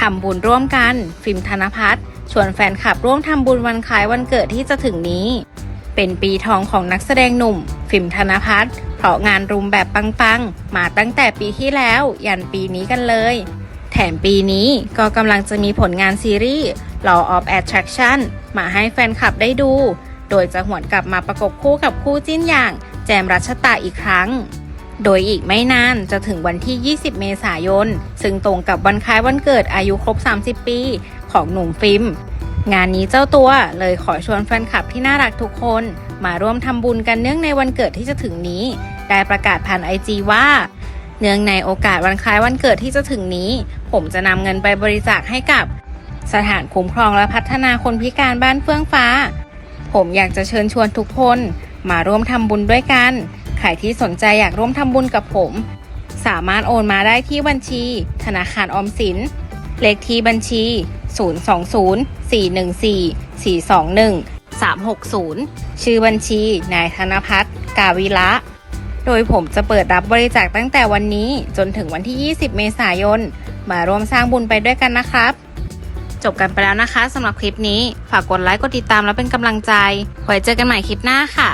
ทำบุญร่วมกัน ฟิล์มธนพัฒน์ชวนแฟนคลับร่วมทำบุญวันคล้ายวันเกิดที่จะถึงนี้ เป็นปีทองของนักแสดงหนุ่ม ฟิล์มธนพัฒน์เพราะงานรุมแบบปังๆ มาตั้งแต่ปีที่แล้ว ยันปีนี้กันเลย แถมปีนี้ก็กำลังจะมีผลงานซีรีส์ Law of Attraction มาให้แฟนคลับได้ดู โดยจะหวนกลับมาประกบคู่กับคู่จิ้นอย่าง แจมรัชตาอีกครั้ง โดยอีกไม่นานจะถึงวันที่ 20 เมษายน ซึ่งตรงกับวันคล้ายวันเกิดอายุครบ 30 ปีของหนุ่มฟิล์มงานนี้เจ้าตัวเลยขอชวนแฟนคลับที่น่ารักทุกคน มาร่วมทำบุญกันเนื่องในวันเกิดที่จะถึงนี้ ได้ประกาศผ่านไอจีว่า เนื่องในโอกาสวันคล้ายวันเกิดที่จะถึงนี้ ผมจะนำเงินไปบริจาคให้กับ สถานคุ้มครองและพัฒนาคนพิการบ้านเฟื่องฟ้า ผมอยากจะเชิญชวนทุกคน มาร่วมทำบุญด้วยกัน ใครที่สนใจอยากร่วมทำบุญกับผม สามารถโอนมาได้ที่บัญชี ธนาคารออมสิน เลขที่บัญชี 020-414-421-360 ชื่อบัญชี นายธนพัฒน์กาวิละโดยผมจะเปิดรับบริจาคตั้งแต่วันนี้จนถึงวันที่ 20 เมษายน มาร่วมสร้างบุญไปด้วยกันนะครับจบกันไปแล้วนะคะสำหรับคลิปนี้ ฝากกดไลค์กดติดตามแล้วเป็นกำลังใจ ไว้เจอกันใหม่คลิปหน้าค่ะ